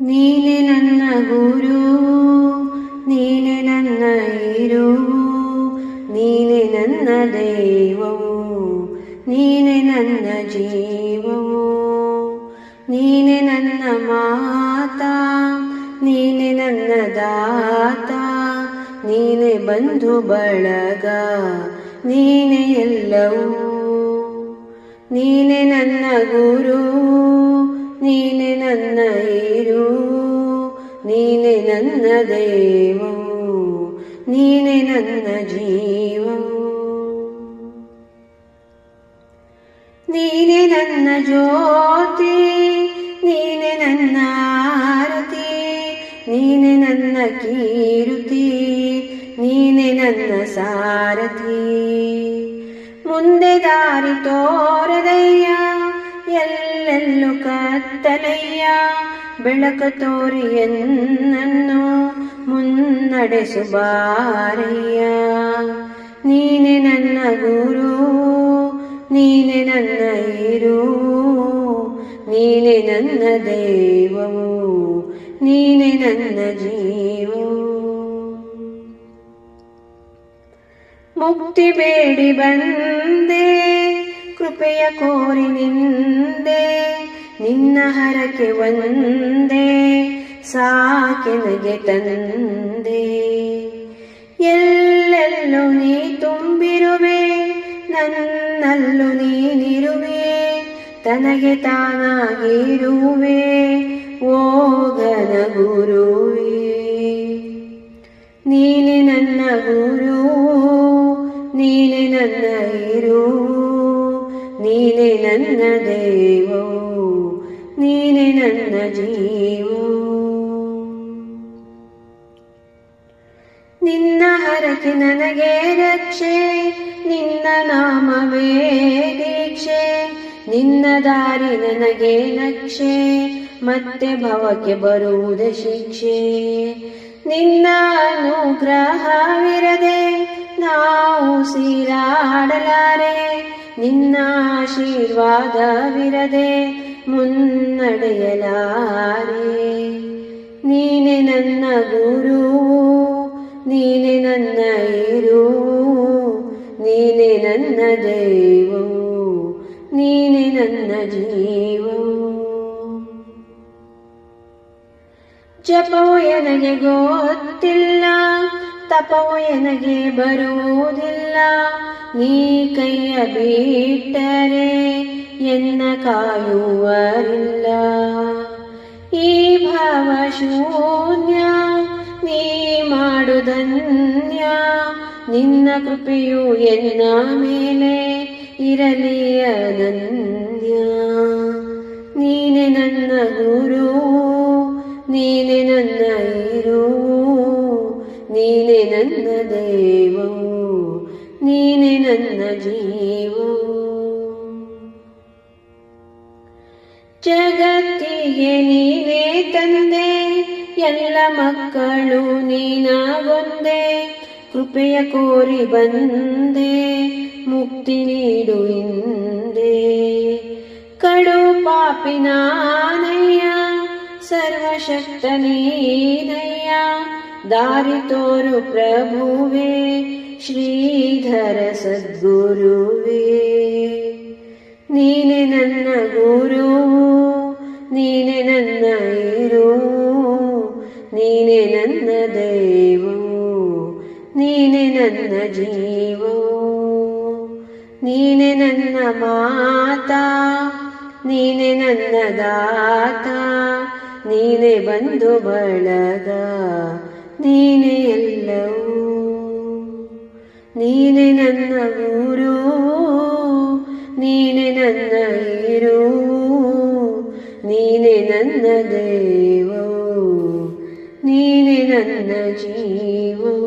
ನೀನೆ ನನ್ನ ಗುರು, ನೀನೆ ನನ್ನ ಇರು ನೀನೆ ನನ್ನ ದೈವವು, ನೀನೆ ನನ್ನ ಜೀವವು, ನೀನೆ ನನ್ನ ಮಾತಾ, ನೀನೆ ನನ್ನ ದಾತ, ನೀನೆ ಬಂಧು ಬಳಗ, ನೀನೆ ಎಲ್ಲವೂ, ನೀನೆ ನನ್ನ ಗುರು, ನೀನೆ ನನ್ನ ನೀನೆ ನನ್ನ ದೇವವು ನೀನೆ ನನ್ನ ಜೀವವು ನೀನೆ ನನ್ನ ಜ್ಯೋತಿ ನೀನೆ ನನ್ನ ಆರತಿ ನೀನೆ ನನ್ನ ಕೀರುತಿ ನೀನೆ ನನ್ನ ಸಾರಥಿ ಮುಂದೆ ದಾರಿ ತೋರದಯ್ಯ ಎಲ್ಲೆಲ್ಲೂ ಕತ್ತಲಯ್ಯ ಬೆಳಕ ತೋರಿ ಎನ್ನನ್ನು ಮುನ್ನಡೆಸು ಬಾರಯ್ಯ ನೀನೆ ನನ್ನ ಗುರು, ನೀನೆ ನನ್ನ ಇರು ನೀನೆ ನನ್ನ ದೇವವು, ನೀನೆ ನನ್ನ ಜೀವವು ಮುಕ್ತಿ ಬೇಡಿ ಬಂದೆ, ಕೃಪೆಯ ಕೋರಿ ನಿಂದೆ ನಿನ್ನ ಹರಕೆ ಒಂದೇ ಸಾಕೆನಗೆ ತಂದೆ. ಎಲ್ಲೆಲ್ಲೂ ನೀ ತುಂಬಿರುವೆ, ನನ್ನಲ್ಲೂ ನೀನಿರುವೆ, ತನಗೆ ತಾನಾಗಿರುವೆ ಓಗನ ಗುರುವೆ. ನೀನೆ ನನ್ನ ಗುರು ನೀನೆ ನನ್ನ ಇರು ನೀನೆ ನನ್ನ ನೀನೆ ಜೀವವು ನಿನ್ನ ಹರಕೆ ನನಗೆ ರಕ್ಷೆ, ನಿನ್ನ ನಾಮವೇ ದೀಕ್ಷೆ, ನಿನ್ನ ದಾರಿ ನನಗೆ ನಕ್ಷೆ, ಮತ್ತೆ ಭವಕ್ಕೆ ಬರುವುದ ಶಿಕ್ಷೆ. ನಿನ್ನ ಅನುಗ್ರಹವಿರದೆ ನಾವು ಸೀರಾಡಲಾರೆ, ನಿನ್ನ ಆಶೀರ್ವಾದವಿರದೆ ಮುನ್ನಡೆಯಲಾರೆ ನೀನೆ ನನ್ನ ಗುರು ನೀನೆ ನನ್ನ ಇರು ನೀನೆ ನನ್ನ ದೈವವು ನೀನೆ ನನ್ನ ಜೀವವು ಜಪವು ಎನಗೆ ಗೊತ್ತಿಲ್ಲ ತಪವು ಎನಗೆ ಬರುವುದಿಲ್ಲ ನೀ ಕೈಯ ಬಿಟ್ಟರೆ ಎನ್ನ ಕಾಯುವರಿಲ್ಲ. ಈ ಭಾವ ಶೂನ್ಯ, ನೀ ಮಾಡುದನ್ಯ ನಿನ್ನ ಕೃಪೆಯು ಎನ್ನ ಮೇಲೆ ಇರಲಿ ಅನನ್ಯ. ನೀನೆ ನನ್ನ ಗುರು, ನೀನೆ ನನ್ನ ಇರು. ನೀನೆ ನನ್ನ ದೇವವು ನೀನೆ ನನ್ನ ಜೀವವು ಜಗತ್ತಿಗೆ ನೀನೇ ತಂದೆ, ಎಲ್ಲ ಮಕ್ಕಳು ನೀನಾಗೊಂದೆ, ಕೃಪೆಯ ಕೋರಿ ಬಂದೆ, ಮುಕ್ತಿ ನೀಡು ಹಿಂದೆ. ಕಡು ಪಾಪಿನಾನಯ್ಯ ಸರ್ವಶಕ್ತ ನೀನಯ್ಯ, ದಾರಿ ತೋರು ಪ್ರಭುವೇ ಶ್ರೀಧರ ಸದ್ಗುರುವೇ, ನೀನೆ ನನ್ನ ಗುರು, ನೀನೆ ನನ್ನ ಇರು ನೀನೆ ನನ್ನ ದೇವೋ, ನೀನೆ ನನ್ನ ಜೀವವು, ನೀನೆ ನನ್ನ ಮಾತಾ, ನೀನೆ ನನ್ನ ದಾತ, ನೀನೆ ಬಂದು ಬಳಗ, ನೀನೆ ಎಲ್ಲವೂ. ನೀನೆ ನನ್ನ ಊರು ನೀನೆ ನನ್ನ ಇರು ನೀನೆ ನನ್ನ ದೇವೋ ನೀನೆ ನನ್ನ ಜೀವ.